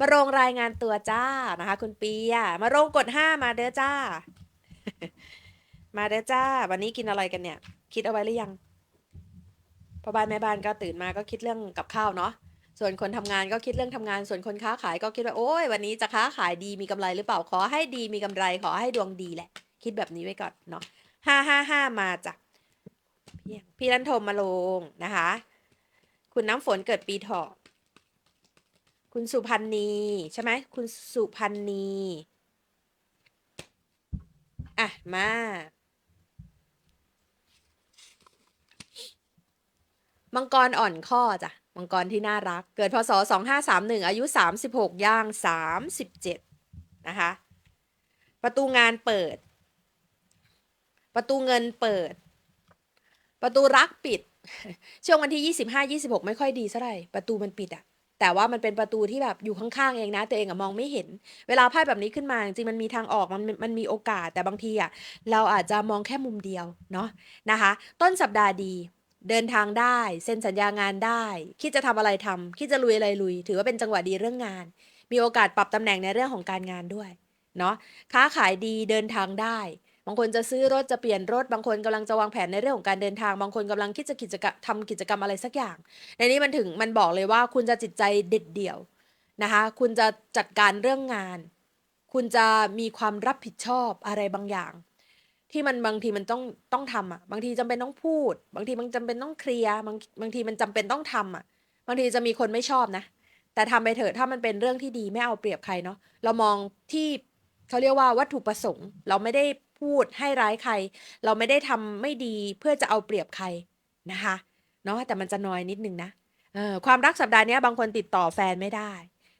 มาโรงรายงานตัวจ้านะคะ คุณปียมาโรงกดห้ามาเด้อจ้า มาเด้อจ้า วันนี้กินอะไรกันเนี่ย คิดเอาไว้หรือยังพ่อบ้านแม่บ้านก็ตื่นมาก็คิดเรื่องกับข้าวเนาะส่วนคนทำงานก็คิดเรื่องทำงาน ส่วนคนค้าขายก็คิดว่าโอ้ยวันนี้จะค้าขายดีมีกำไรหรือเปล่าขอให้ดีมีกำไร ขอให้ดวงดีแหละ คิดแบบนี้ไว้ก่อนเนาะห้าห้าห้ามาจ้ะพี่พี่รันโทมมาลงนะคะ คุณน้ำฝนเกิดปีเถาะ คุณสุพันธ์นีใช่ไหมคุณสุพันธ์นีอะ มา มังกรอ่อนข้อจ้ะ มังกรที่น่ารัก เกิดพศ 2531 อายุ 36 ย่าง 37 นะคะ ประตูงานเปิด ประตูเงินเปิด ประตูรักปิด ช่วงวันที่ 25 26 ไม่ค่อยดีเท่าไหร่ ประตูมันปิดอะ แต่ว่ามันเป็นประตูที่แบบอยู่ข้างๆเองนะ ตัวเองอะมองไม่เห็น เวลาไพ่แบบนี้ขึ้นมาจริงมันมีทางออกมันมันมีโอกาสแต่บางทีอะเราอาจจะมองแค่มุมเดียวเนาะนะคะ ต้นสัปดาห์ดีเดินทางได้เซ็นสัญญางานได้ คิดจะทำอะไรทำคิดจะลุยอะไรลุย ถือว่าเป็นจังหวะดีเรื่องงาน มีโอกาสปรับตำแหน่งในเรื่องของการงานด้วยเนาะค้าขายดีเดินทางได้ บางคนจะซื้อรถจะเปลี่ยนรถ บางคนกำลังจะวางแผนในเรื่องของการเดินทาง บางคนกำลังคิดจะกิจกรรมทำกิจกรรมอะไรสักอย่าง ในนี้มันถึงมันบอกเลยว่าคุณจะจิตใจเด็ดเดี่ยวนะคะ คุณจะจัดการเรื่องงาน คุณจะมีความรับผิดชอบอะไรบางอย่าง ที่มันบางทีมันต้องต้องทำอะ บางทีจำเป็นต้องพูด บางทีมันจำเป็นต้องเคลียร์ บางบางทีมันจำเป็นต้องทำอะ บางทีจะมีคนไม่ชอบนะ แต่ทำไปเถอะถ้ามันเป็นเรื่องที่ดีไม่เอาเปรียบใครเนาะ เรามองที่เขาเรียกว่าวัตถุประสงค์ เราไม่ได้ พูดให้ร้ายใคร เราไม่ได้ทำไม่ดีเพื่อจะเอาเปรียบใครนะคะเนาะแต่มันจะน้อยนิดนึงนะเออความรักสัปดาห์นี้บางคนติดต่อแฟนไม่ได้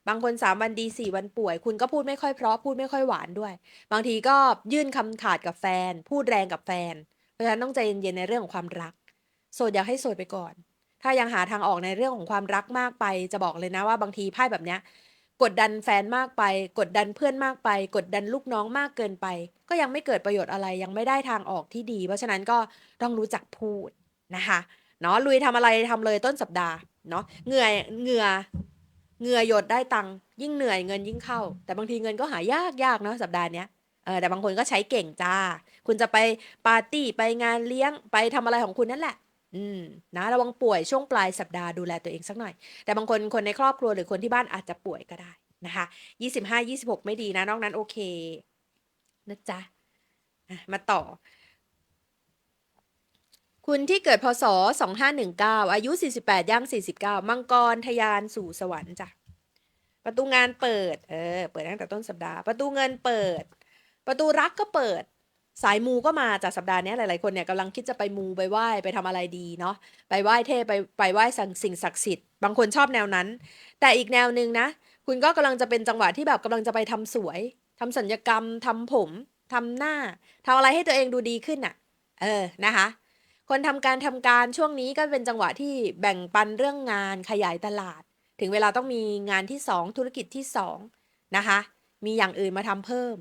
บางคนสามวันดีสี่วันป่วย คุณก็พูดไม่ค่อยเพราะพูดไม่ค่อยหวานด้วย บางทีก็ยื่นคำขาดกับแฟน พูดแรงกับแฟน เพราะฉะนั้นต้องใจเย็นๆในเรื่องของความรัก โสดอยากให้โสดไปก่อนถ้ายังหาทางออกในเรื่องของความรักมากไป จะบอกเลยนะว่าบางทีไพ่แบบเนี้ย กดดันแฟนมากไป กดดันเพื่อนมากไป กดดันลูกน้องมากเกินไป ก็ยังไม่เกิดประโยชน์อะไรยังไม่ได้ทางออกที่ดี เพราะฉะนั้นก็ต้องรู้จักพูดนะคะเนาะลุยทำอะไรทำเลยต้นสัปดาห์เนาะเหงื่อเหงื่อเหงื่อหยดได้ตังค์ยิ่งเหนื่อยเงินยิ่งเข้า แต่บางทีเงินก็หายากยากเนาะสัปดาห์เนี้ยเออแต่บางคนก็ใช้เก่งจ้า คุณจะไปปาร์ตี้ไปงานเลี้ยงไปทำอะไรของคุณนั่นแหละ อืมนะระวังป่วยช่วงปลายสัปดาห์ดูแลตัวเองสักหน่อย แต่บางคนคนในครอบครัวหรือคนที่บ้านอาจจะป่วยก็ได้นะคะยี่สิบห้ายี่สิบหกไม่ดีนะ นอกนั้นโอเคนะจ๊ะมาต่อ คุณที่เกิดพศ 2519 อายุ 48 ย่าง 49 มังกรทะยานสู่สวรรค์จ้ะประตูงานเปิด เออ เปิดตั้งแต่ต้นสัปดาห์ ประตูเงินเปิด ประตูรักก็เปิด สายมูก็มาจากสัปดาห์นี้หลายๆคนเนี่ยกำลังคิดจะไปมูไปไหว้ไปทำอะไรดีเนาะไปไหว้เทพไปไปไหว้สิ่งศักดิ์สิทธิ์บางคนชอบแนวนั้น แต่อีกแนวหนึ่งนะ คุณก็กำลังจะเป็นจังหวะที่แบบกำลังจะไปทำสวยทำสัญญกรรมทำผมทำหน้าทำอะไรให้ตัวเองดูดีขึ้นอะ เออนะคะ คนทำการทำการช่วงนี้ก็เป็นจังหวะที่แบ่งปันเรื่องงานขยายตลาด ถึงเวลาต้องมีงานที่สองธุรกิจที่สองนะคะมีอย่างอื่นมาทำเพิ่ม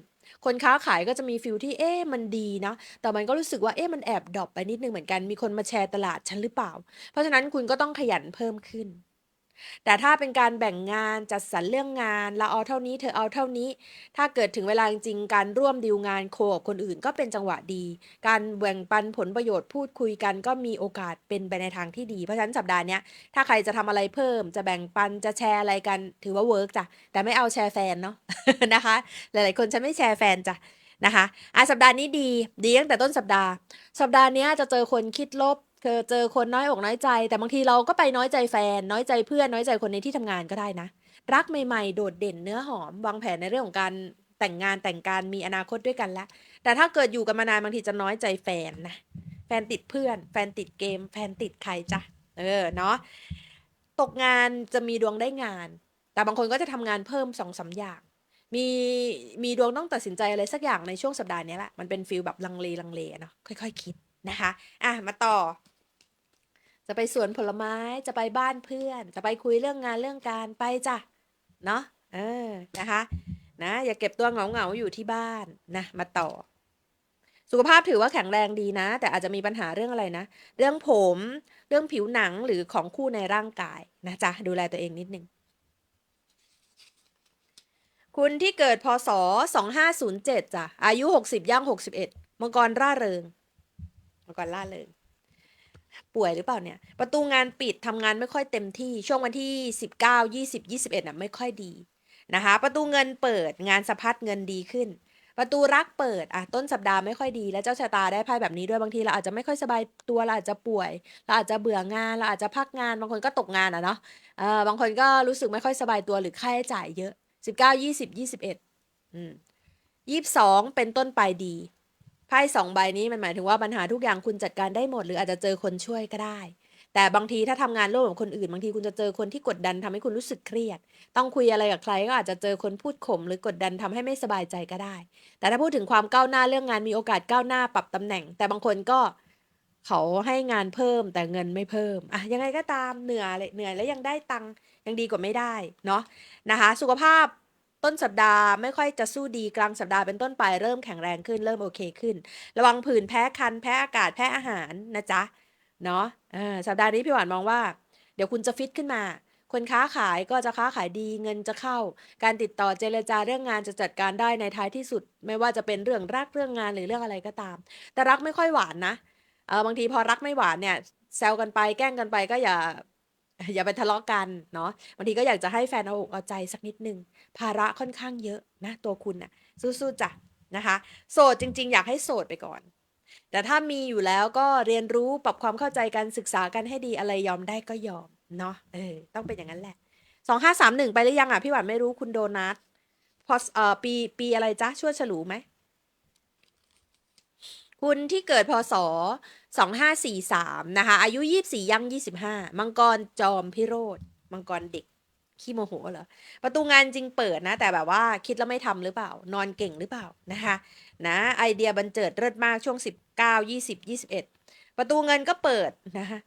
คนค้าขายก็จะมีฟิลที่เอ๊ะมันดีเนาะแต่มันก็รู้สึกว่าเอ๊ะมันแอบดรอปไปนิดนึงเหมือนกัน มีคนมาแชร์ตลาดฉันหรือเปล่า เพราะฉะนั้นคุณก็ต้องขยันเพิ่มขึ้น แต่ถ้าเป็นการแบ่งงานจัดสรรเรื่องงานเราเอาเท่านี้เธอเอาเท่านี้ ถ้าเกิดถึงเวลาจริงการร่วมดีลงานโคกับคนอื่นก็เป็นจังหวะดี การแบ่งปันผลประโยชน์พูดคุยกันก็มีโอกาสเป็นไปในทางที่ดี เพราะฉะนั้นสัปดาห์นี้ถ้าใครจะทำอะไรเพิ่ม จะแบ่งปันจะแชร์อะไรกันถือว่าเวิร์กจ้ะแต่ไม่เอาแชร์แฟนเนาะนะคะ หลายๆคนฉันไม่แชร์แฟนจ้ะนะคะอะสัปดาห์นี้ดี ดีตั้งแต่ต้นสัปดาห์ สัปดาห์นี้จะเจอคนคิดลบ เจอเจอคนน้อยอกน้อยใจ แต่บางทีเราก็ไปน้อยใจแฟน น้อยใจเพื่อนน้อยใจคนในที่ทำงานก็ได้นะ รักใหม่ๆ โดดเด่นเนื้อหอม วางแผนในเรื่องของการแต่งงานแต่งการมีอนาคตด้วยกันแล้วแต่ถ้าเกิดอยู่กันมานานบางทีจะน้อยใจแฟนนะแฟนติดเพื่อน แฟนติดเกม แฟนติดใครจ้ะเออเนาะตกงานจะมีดวงได้งาน แต่บางคนก็จะทำงานเพิ่มสองสาอย่างมีมีดวงต้องตัดสินใจอะไรสักอย่างในช่วงสัปดาห์นี้แหละมันเป็นฟิลแบบลังเลลังเลเนาะค่อย ๆ คิด นะคะอะมาต่อ จะไปสวนผลไม้จะไปบ้านเพื่อน จะไปคุยเรื่องงานเรื่องการไปจ้ะเนาะเออนะคะนะอย่าเก็บตัวเหงาเหงาอยู่ที่บ้านนะมาต่อ สุขภาพถือว่าแข็งแรงดีนะ แต่อาจจะมีปัญหาเรื่องอะไรนะ เรื่องผมเรื่องผิวหนังหรือของคู่ในร่างกายนะจ๊ะดูแลตัวเองนิดนึงคุณที่เกิดพศ 2507จ้ะอายุ 60ย่าง61 มังกรร่าเริง มังกรร่าเริงป่วยหรือเปล่าเนี่ย ประตูงานปิดทำงานไม่ค่อยเต็มที่ช่วงวันที่ 19 20 21น่ะไม่ค่อยดีนะคะ ประตูเงินเปิดงานสะพัดเงินดีขึ้น ประตูรักเปิดอะต้นสัปดาห์ไม่ค่อยดี แล้วเจ้าชะตาได้ไพ่แบบนี้ด้วยบางทีเราอาจจะไม่ค่อยสบายตัวเราอาจจะป่วย เราอาจจะเบื่องานเราอาจจะพักงานบางคนก็ตกงานอะเนาะเออบางคนก็รู้สึกไม่ค่อยสบายตัวหรือค่าใช้จ่ายเยอะสิบเก้ายี่สิบยี่สิบเอ็ดอืมยี่สิบสองเป็นต้นไปดี ไพ่สองใบนี้มันหมายถึงว่าปัญหาทุกอย่างคุณจัดการได้หมด หรืออาจจะเจอคนช่วยก็ได้ แต่บางทีถ้าทำงานร่วมกับคนอื่น บางทีคุณจะเจอคนที่กดดันทำให้คุณรู้สึกเครียด ต้องคุยอะไรกับใครก็อาจจะเจอคนพูดข่มหรือกดดันทำให้ไม่สบายใจก็ได้ แต่ถ้าพูดถึงความก้าวหน้าเรื่องงานมีโอกาสก้าวหน้าปรับตำแหน่ง แต่บางคนก็เขาให้งานเพิ่มแต่เงินไม่เพิ่มอะยังไงก็ตามเหนื่อยเลยเหนื่อยแล้วยังได้ตังค์ยังดีกว่าไม่ได้เนาะนะคะ สุขภาพ ต้นสัปดาห์ไม่ค่อยจะสู้ดีกลางสัปดาห์เป็นต้นไปเริ่มแข็งแรงขึ้นเริ่มโอเคขึ้น ระวังผื่นแพ้คันแพ้อากาศแพ้อาหารนะจ๊ะเนาะสัปดาห์นี้พี่หวานมองว่า เดี๋ยวคุณจะฟิตขึ้นมา คนค้าขายก็จะค้าขายดีเงินจะเข้า การติดต่อเจรจาเรื่องงานจะจัดการได้ในท้ายที่สุด ไม่ว่าจะเป็นเรื่องรักเรื่องงานหรือเรื่องอะไรก็ตาม แต่รักไม่ค่อยหวานนะเออบางทีพอรักไม่หวานเนี่ยแซวกันไปแกล้งกันไปก็อย่า อย่าไปทะเลาะกันเนาะบางทีก็อยากจะให้แฟนเอาอกเอาใจสักนิดนึง ภาระค่อนข้างเยอะนะตัวคุณน่ะสู้ๆจ้ะนะคะ โสดจริง ๆ อยากให้โสดไปก่อน แต่ถ้ามีอยู่แล้วก็เรียนรู้ปรับความเข้าใจกันศึกษากันให้ดีอะไรยอมได้ก็ยอมเนาะเออต้องเป็นอย่างนั้นแหละสองห้าสามหนึ่งไปหรือยังอะพี่หวานไม่รู้คุณโดนัทพอเอ่อปีปีอะไรจ๊ะช่วยฉลูไหม คุณที่เกิดพศสองห้าสี่สามนะคะ อายุยี่สี่ย่างยี่สิบห้ามังกรจอมพิโรธ มังกรเด็ก ขี้โมโหเหรอ ประตูงานจริงเปิดนะ แต่แบบว่าคิดแล้วไม่ทำหรือเปล่า นอนเก่งหรือเปล่านะคะนะไอเดียบันเจิดเลิศมากช่วงสิบเก้ายี่สิบยี่สิบเอ็ดประตูเงินก็เปิดนะคะ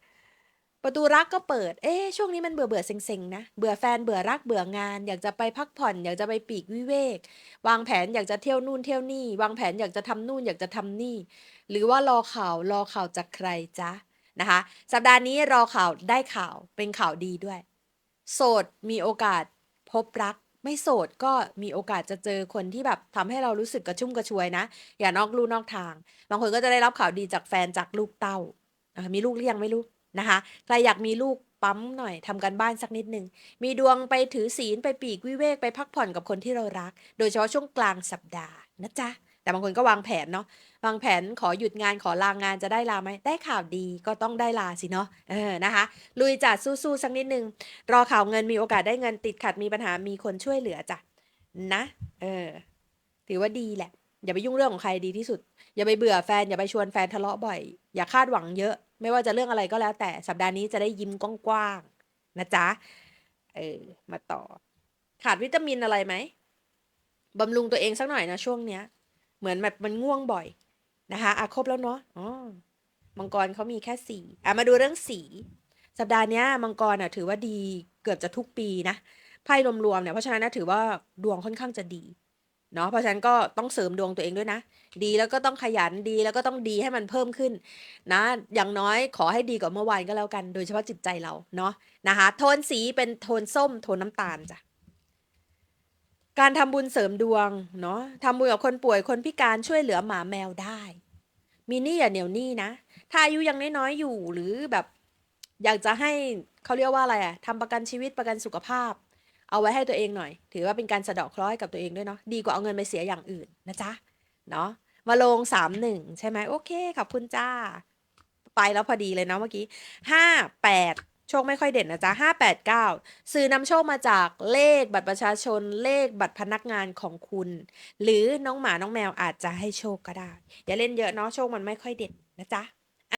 ประตูรักก็เปิด เอ๊ะช่วงนี้มันเบื่อเบื่อเซ็งๆนะ เบื่อแฟน เบื่อรัก เบื่องาน อยากจะไปพักผ่อน อยากจะไปปีกวิเวก วางแผนอยากจะเที่ยวนู่นเที่ยวนี่ วางแผนอยากจะทำนู่นอยากจะทำนี่ หรือว่ารอข่าวรอข่าวจากใครจ๊ะนะคะ สัปดาห์นี้รอข่าวได้ข่าวเป็นข่าวดีด้วย โสดมีโอกาสพบรัก ไม่โสดก็มีโอกาสจะเจอคนที่แบบทำให้เรารู้สึกกระชุ่มกระชวยนะ อย่านอกลู่นอกทาง บางคนก็จะได้รับข่าวดีจากแฟนจากลูกเต้าอะมีลูกหรือยังไม่รู้ นะคะ ใครอยากมีลูกปั๊มหน่อยทำกันบ้านสักนิดหนึ่ง มีดวงไปถือศีลไปปีกวิเวกไปพักผ่อนกับคนที่เรารัก โดยเฉพาะช่วงกลางสัปดาห์นะจ๊ะแต่บางคนก็วางแผนเนาะวางแผนขอหยุดงานขอลางงานจะได้ลาไหมได้ข่าวดีก็ต้องได้ลาสิเนาะเออนะคะ ลุยจัดสู้ๆสักนิดนึง รอข่าวเงินมีโอกาสได้เงินติดขัดมีปัญหามีคนช่วยเหลือจ้ะนะเออถือว่าดีแหละ อย่าไปยุ่งเรื่องของใครดีที่สุด อย่าไปเบื่อแฟนอย่าไปชวนแฟนทะเลาะบ่อย อย่าคาดหวังเยอะ ไม่ว่าจะเรื่องอะไรก็แล้วแต่สัปดาห์นี้จะได้ยิ้มกว้างๆนะจ๊ะ เออ มาต่อ ขาดวิตามินอะไรไหมบำรุงตัวเองสักหน่อยนะช่วงเนี้ย เหมือนแบบมันง่วงบ่อยนะคะอะครบแล้วเนาะอ๋อมังกรเขามีแค่สีอะมาดูเรื่องสี สัปดาห์นี้มังกรอะถือว่าดีเกือบจะทุกปีนะไพ่รวมๆเนี่ยเพราะฉะนั้นนะถือว่าดวงค่อนข้างจะดี เนาะเพราะฉะนั้นก็ต้องเสริมดวงตัวเองด้วยนะ ดีแล้วก็ต้องขยันดีแล้วก็ต้องดีให้มันเพิ่มขึ้น นะ อย่างน้อยขอให้ดีกว่าเมื่อวานก็แล้วกัน โดยเฉพาะจิตใจเราเนาะนะคะโทนสีเป็นโทนส้ม โทนน้ำตาลจ้ะการทำบุญเสริมดวงเนาะทำบุญกับคนป่วยคนพิการช่วยเหลือหมาแมวได้ มีนี้อย่าเหนียวนี้นะ ถ้าอายุยังน้อยๆอยู่หรือแบบ อยากจะให้เขาเรียกว่าอะไรอะทำประกันชีวิตประกันสุขภาพ เอาไว้ให้ตัวเองหน่อย ถือว่าเป็นการสะเดาะเคราะห์ให้กับตัวเองด้วยเนาะดีกว่าเอาเงินไปเสียอย่างอื่นนะจ๊ะเนาะมาลงสามหนึ่งใช่ไหมโอเคขอบคุณจ้า ไปแล้วพอดีเลยเนาะเมื่อกี้ห้าแปดโชคไม่ค่อยเด่นนะจ๊ะห้าแปดเก้าซื้อนำโชคมาจากเลขบัตรประชาชนเลขบัตรพนักงานของคุณ หรือน้องหมาน้องแมวอาจจะให้โชคก็ได้ อย่าเล่นเยอะเนาะโชคมันไม่ค่อยเด่นนะจ๊ะ